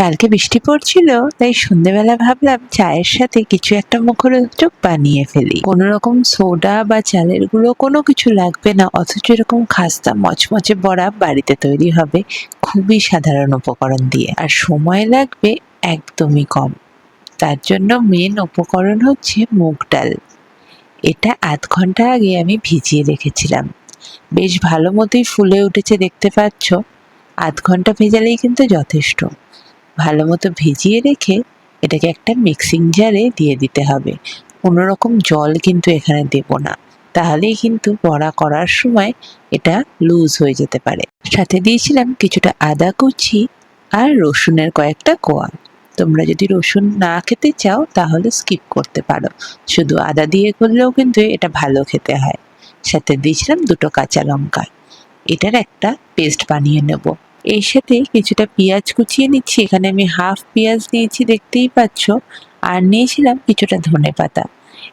কালকে বৃষ্টি পড়ছিল, তাই সন্ধেবেলা ভাবলাম চায়ের সাথে কিছু একটা মুখরোচক বানিয়ে ফেলি। কোনো রকম সোডা বা চালের গুঁড়ো কোনো কিছু লাগবে না, অথচ এরকম খাস্তা মচমচে বড়া বাড়িতে তৈরি হবে, খুবই সাধারণ উপকরণ দিয়ে। আর সময় লাগবে একদমই কম। তার জন্য মেন উপকরণ হচ্ছে মুগ ডাল। এটা আধ ঘণ্টা আগে আমি ভিজিয়ে রেখেছিলাম। বেশ ভালো মতোই ফুলে উঠেছে দেখতে পাচ্ছ। আধ ঘণ্টা ভেজালেই কিন্তু যথেষ্ট। ভালো মতো ভিজিয়ে রেখে এটাকে একটা মিক্সিং জারে দিয়ে দিতে হবে। কোনো রকম জল কিন্তু এখানে দেব না। তাহলেই কিন্তু বড়া করার সময় এটা লুজ হয়ে যেতে পারে। সাথে দিয়েছিলাম কিছুটা আদা কুচি আর রসুনের কয়েকটা কোয়া। তোমরা যদি রসুন না খেতে চাও, তাহলে স্কিপ করতে পারো। শুধু আদা দিয়ে করলেও কিন্তু এটা ভালো খেতে হয়। সাথে দিয়েছিলাম দুটো কাঁচা লঙ্কা। এটার একটা পেস্ট বানিয়ে নেব। এর সাথে কিছুটা পেঁয়াজ কুচিয়ে নিচ্ছি। এখানে আমি হাফ পেঁয়াজ নিয়েছি, দেখতেই পাচ্ছ। আর নিয়েছিলাম কিছুটা ধনে পাতা।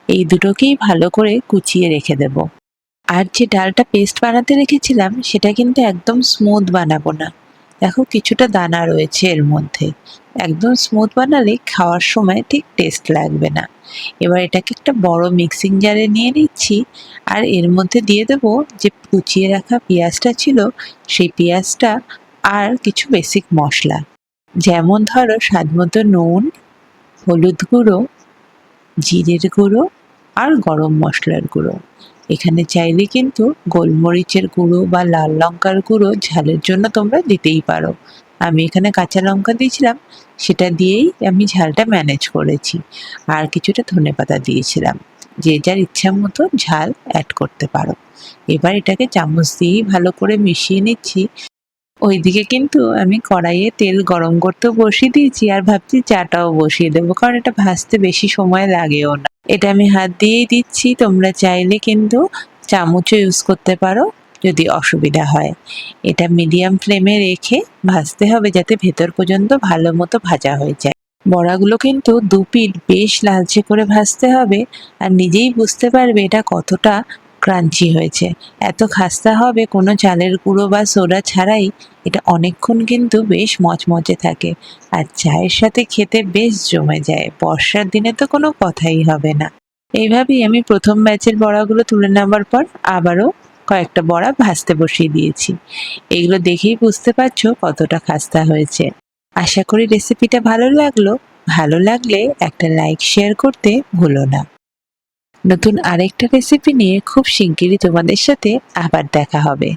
এই দুটোকেই ভালো করে কুচিয়ে রেখে দেব। আর যে ডালটা পেস্ট বানাতে রেখেছিলাম, সেটা কিন্তু একদম স্মুথ বানাবো না। দেখো কিছুটা দানা রয়েছে এর মধ্যে। একদম স্মুথ বানালে খাওয়ার সময় ঠিক টেস্ট লাগবে না। এবার এটাকে একটা বড় মিক্সিং জারে নিয়ে নিচ্ছি। আর এর মধ্যে দিয়ে দেব যে কুচিয়ে রাখা পেঁয়াজটা ছিল, সেই পেঁয়াজটা আর কিছু বেসিক মশলা। যেমন ধরো স্বাদ মতো নুন, হলুদ গুঁড়ো, জিরের গুঁড়ো আর গরম মশলার গুঁড়ো। এখানে চাইলে কিন্তু গোলমরিচের গুঁড়ো বা লাল লঙ্কার গুঁড়ো ঝালের জন্য তোমরা দিতেই পারো। আমি এখানে কাঁচা লঙ্কা দিয়েছিলাম, সেটা দিয়েই আমি ঝালটা ম্যানেজ করেছি। আর কিছুটা ধনেপাতা দিয়েছিলাম, যে যার ইচ্ছা মতো ঝাল অ্যাড করতে পারো। এবার এটাকে চামচ দিয়েই ভালো করে মিশিয়ে নিচ্ছি। ওইদিকে কিন্তু আমি কড়াইয়ে তেল গরম করতেও বসিয়ে দিয়েছি আর ভাবছি চাটাও বসিয়ে দেবো, কারণ এটা ভাজতে বেশি সময় লাগেও না। এটা আমি হাত দিয়েই দিচ্ছি, তোমরা চাইলে কিন্তু চামচও ইউজ করতে পারো যদি অসুবিধা হয়। এটা মিডিয়াম ফ্লেমে রেখে ভাজতে হবে যাতে ভেতর পর্যন্ত ভালো মতো ভাজা হয়ে যায়। বড়াগুলো কিন্তু দু পিঠ বেশ লালচে করে ভাজতে হবে, আর নিজেই বুঝতে পারবে এটা কতটা ক্রাঞ্চি হয়েছে। এত খাস্তা হবে কোনো চালের গুঁড়ো বা সোডা ছাড়াই, এটা অনেকক্ষণ কিন্তু বেশ মচমচে থাকে। আর চায়ের সাথে খেতে বেশ জমে যায়। বর্ষার দিনে তো কোনো কথাই হবে না। এইভাবেই আমি প্রথম ব্যাচের বড়াগুলো তুলে নেওয়ার পর আবারও কয়েকটা বড়া ভাজতে বসিয়ে দিয়েছি। এগুলো দেখেই বুঝতে পারছ কতটা খাস্তা হয়েছে। আশা করি রেসিপিটা ভালো লাগল। ভালো লাগলে একটা লাইক, শেয়ার করতে ভুলো না। নতুন আরেকটা রেসিপি নিয়ে খুব শিগগিরই তোমাদের সাথে আবার দেখা হবে।